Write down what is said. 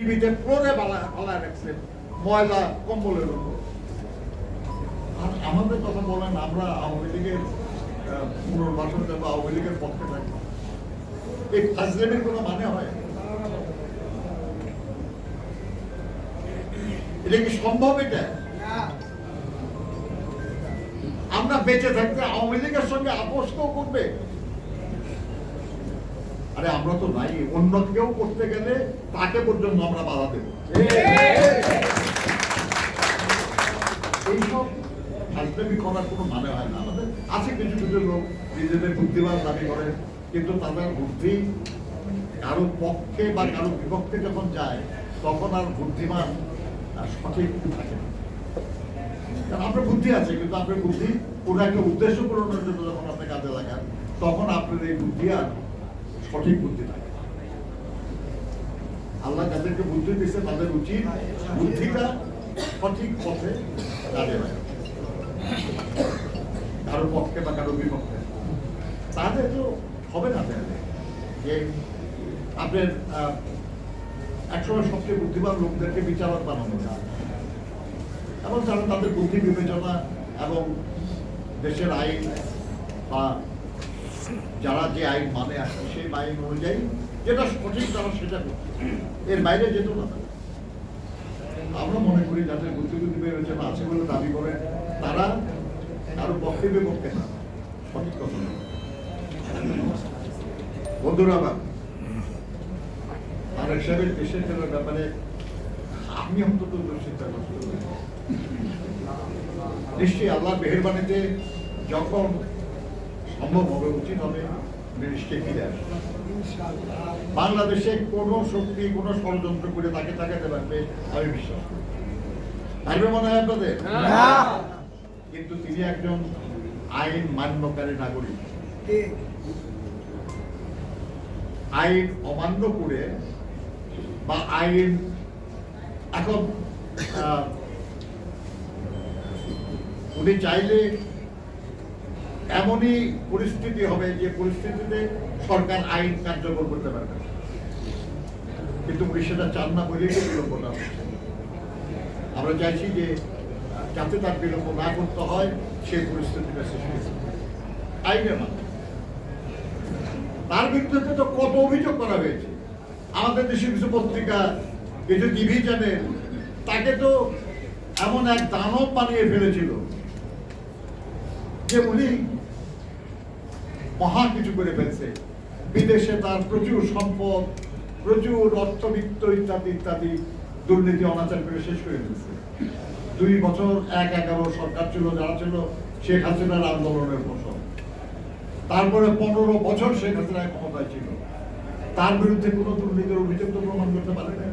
টিভিতে রাখছে, ময়লা, কম্বলের উপর। আর আমাদের কথা বলেন, আমরা আওয়ামী লীগের পুনর্বাসন দেবো আওয়ামী লীগের পক্ষে থাকি। এই কোনো মানে হয়? এটা কি সম্ভব এটা? আমরা বেঁচে থাকতে আওয়ামী লীগের সঙ্গে আপোষ করবে? আরে আমরা তো নাই, অন্য কেউ করতে গেলে তাকে পর্যন্ত আমরা বাধা দেব। এইসব করার কোনো মানে হয় না আমাদের। আছে কিছু কিছু লোক নিজেদের বুদ্ধিমান দাবি করে, কিন্তু তাদের বুদ্ধি কারও পক্ষে বা কারও বিপক্ষে যখন যায়, তখন আর বুদ্ধিমান সঠিক থাকে আপনার বুদ্ধি আছে, কিন্তু আপনার বুদ্ধি কোনো একটা উদ্দেশ্য পূরণের জন্য যখন আপনি কাজে লাগান, তখন আপনার এই বুদ্ধি আর সঠিক বুদ্ধি থাকে। আল্লাহ যাদেরকে বুদ্ধি দিচ্ছে তাদের উচিত বুদ্ধিটা সঠিক পথে কাজে লাগানো কারও পক্ষে বা কারও বিপক্ষে। তাদের তো হবে না তাহলে। যে আপনার একসময় সবচেয়ে বুদ্ধিমান লোকদেরকে বিচারক বানানো যায়। এবং তারা তাদের বুদ্ধি বিবেচনা এবং দেশের আইন বা যারা যে আইন মানে আসে সেই আইন অনুযায়ী যেটা সঠিক তারা সেটা করছে। এর বাইরে যেত না আমরা মনে করি যাদের বুদ্ধি বুদ্ধি বিবেচনা আছে বলে দাবি করে, তারা কারও পক্ষে বিপক্ষে না। সঠিক কথা না। বন্ধুরা আমার আর হিসাবে দেশের জন্য ব্যাপারে আমি অন্তত চিন্তা করতে নিশ্চয়ই আল্লাহ মেহরবানিতে যখন সম্ভব হবে উচিত হবে নিশ্চয়ই ফিরে আসবেন। বাংলাদেশে কোনো শক্তি কোনো ষড়যন্ত্র করে তাকে তাকাতে পারবে আমি বিশ্বাস করি। পারবে মনে হয় আপনাদের? কিন্তু তিনি একজন আইন মান্যকারী নাগরিক। আইন অমান্য করে বা আইন এখন আহ, উনি চাইলে এমনই পরিস্থিতি হবে যে পরিস্থিতিতে সরকার আইন কার্যকর করতে পারবে কিন্তু উনি সেটা চান না বলেই তো বিলম্বটা হচ্ছে। আমরা চাইছি যে যাতে তার বিলম্ব না করতে হয় সেই পরিস্থিতিটা সৃষ্টি। আইনের মাধ্যমে। তার বিরুদ্ধে তো কত অভিযোগ করা হয়েছে। আমাদের দেশের কিছু পত্রিকা, কিছু টিভি চ্যানেল, তাকে তো এমন এক দানব বানিয়ে ফেলেছিল। যে উনি মহা কিছু করে ফেলছে। বিদেশে তার প্রচুর সম্পদ, প্রচুর অর্থবিত্ত ইত্যাদি ইত্যাদি দুর্নীতি, অনাচার করে শেষ করে দিচ্ছে দুই বছর এক এগারো সরকার ছিল, যারা ছিল, শেখ হাসিনার আন্দোলনের ফসল। তারপরে পনেরো বছর শেখ হাসিনা ক্ষমতায় ছিল। তার বিরুদ্ধে কোনো দুর্নীতির অভিযোগ তো প্রমাণ করতে পারে না